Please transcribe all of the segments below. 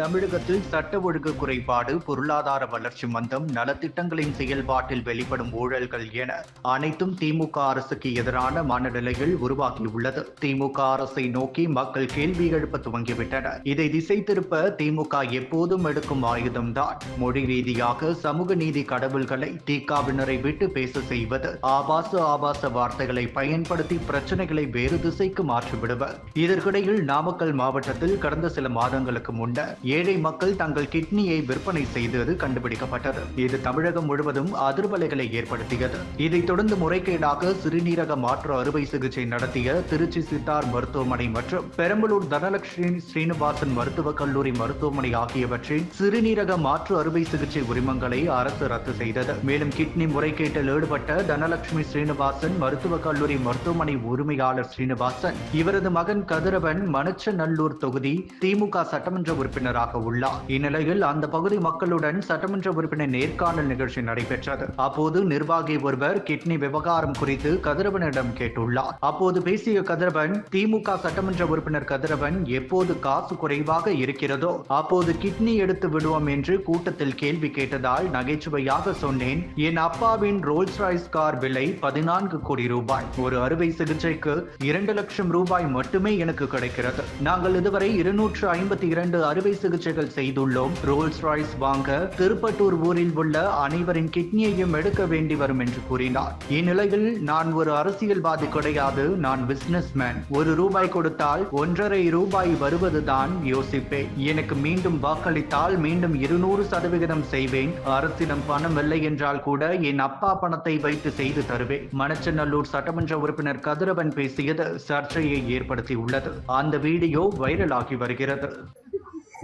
தமிழகத்தில் சட்ட ஒழுங்கு குறைபாடு பொருளாதார வளர்ச்சி மந்தம் நலத்திட்டங்களின் செயல்பாட்டில் வெளிப்படும் ஊழல்கள் என அனைத்தும் திமுக அரசுக்கு எதிரான மனநிலையில் உருவாகியுள்ளது. திமுக அரசை நோக்கி மக்கள் கேள்வி எழுப்ப துவங்கிவிட்டனர். இதை திசை திருப்ப திமுக எப்போதும் எடுக்கும் ஆயுதம்தான். மொழி ரீதியாக சமூக நீதி கடவுள்களை தீக்காவினரை விட்டு பேச செய்வது ஆபாச ஆபாச வார்த்தைகளை பயன்படுத்தி பிரச்சனைகளை வேறு திசைக்கு மாற்றிவிடுவர் இதற்கிடையில் நாமக்கல் மாவட்டத்தில் கடந்த சில மாதங்களுக்கு முன்னர் ஏழை மக்கள் தங்கள் கிட்னியை விற்பனை செய்தது கண்டுபிடிக்கப்பட்டது. இது தமிழகம் முழுவதும் அதிர்வலைகளை ஏற்படுத்தியது. இதைத் தொடர்ந்து முறைகேடாக சிறுநீரக மாற்று அறுவை சிகிச்சை நடத்திய திருச்சி சித்தார் மருத்துவமனை மற்றும் பெரம்பலூர் தனலட்சுமி ஸ்ரீனிவாசன் மருத்துவக் கல்லூரி மருத்துவமனை ஆகியவற்றின் சிறுநீரக மாற்று அறுவை சிகிச்சை உரிமங்களை அரசு ரத்து செய்தது. மேலும் கிட்னி முறைகேட்டில் ஈடுபட்ட தனலட்சுமி ஸ்ரீனிவாசன் மருத்துவக் கல்லூரி மருத்துவமனை உரிமையாளர் ஸ்ரீனிவாசன் இவரது மகன் கதிரவன் மனுச்சநல்லூர் தொகுதி திமுக சட்டமன்ற உறுப்பினராக உள்ளார். இந்நிலையில் அந்த பகுதி மக்களுடன் சட்டமன்ற உறுப்பினர் நேர்காணல் நிகழ்ச்சி நடைபெற்றது. அப்போது நிர்வாகி ஒருவர் கிட்னி விவகாரம் குறித்து கதிரவனிடம் கேட்டுள்ளார். அப்போது பேசிய கதிரவன் திமுக சட்டமன்ற உறுப்பினர் கதிரவன் எப்போது காசு குறைவாக இருக்கிறதோ அப்போது கிட்னி எடுத்து விடுவோம் என்று கூட்டத்தில் கேள்வி கேட்டதால் நகைச்சுவையாக சொன்னேன். என் அப்பாவின் ரோல்ஸ் ராய்ஸ் கார் விலை பதினான்கு கோடி ரூபாய். ஒரு அறுவை சிகிச்சைக்கு இரண்டு லட்சம் ரூபாய் மட்டுமே எனக்கு கிடைக்கிறது. நாங்கள் இதுவரை இருநூற்று ஐம்பத்தி இரண்டு அறுவை சிகிச்சைகள் செய்துள்ளோம். ரோல்ஸ் ராய்ஸ் வாங்க திருப்பட்டூர் ஊரில் உள்ள அனைவரின் கிட்னியையும் எடுக்க வேண்டி வரும் என்று கூறினார். இந்நிலையில் நான் ஒரு அரசியல்வாதி கிடையாது நான் பிசினஸ் மேன் ஒரு ரூபாய் கொடுத்தால் ஒன்றரை ரூபாய் வருவதுதான் யோசிப்பேன். எனக்கு மீண்டும் வாக்களித்தால் மீண்டும் இருநூறு சதவிகிதம் செய்வேன். அரசிடம் பணம் இல்லை என்றால் கூட என் அப்பா பணத்தை வைத்து செய்து தருவேன். மணச்சநல்லூர் சட்டமன்ற உறுப்பினர் கதிரவன் பேசியது சர்ச்சையை ஏற்படுத்தியுள்ளது. அந்த வீடியோ வைரலாகி வருகிறது.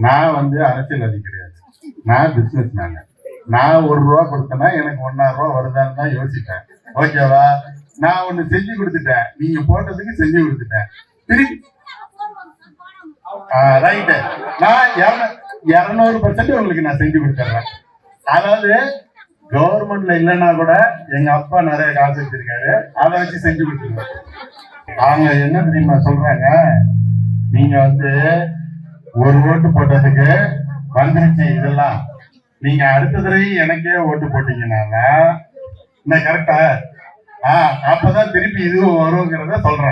நான் வந்து அரசியல்வாதி கிடையாது. நான் பிசினஸ் மேன் நான் ஒரு ரூபா கொடுத்தேன்னா எனக்கு ஒன்னாயிரம் ரூபா வருதான்னு தான் யோசிப்பேன். ஓகேவா நான் ஒண்ணு செஞ்சு கொடுத்துட்டேன். நீங்க போட்டதுக்கு செஞ்சு கொடுத்துட்டேன். திருப்பி ரைட்டு நான் இரநூறு பர்சன்ட் உங்களுக்கு நான் செஞ்சு கொடுத்துட்றேன் அதாவது கவர்மெண்ட்ல இல்லைன்னா கூட எங்க அப்பா நிறைய காசு வச்சிருக்காரு. அதை வச்சு செஞ்சு கொடுத்துருவேன். அவங்க என்ன தெரியுமா சொல்றாங்க? நீங்க வந்து ஒரு ஓட்டு போட்டதுக்கு வந்துருச்சு இதெல்லாம். நீங்க அடுத்த தடவை எனக்கே ஓட்டு போட்டீங்கன்னா என்ன கரெக்டா ஆஹ் அப்பதான் திருப்பி இதுவும் வருங்கிறத சொல்றேன்.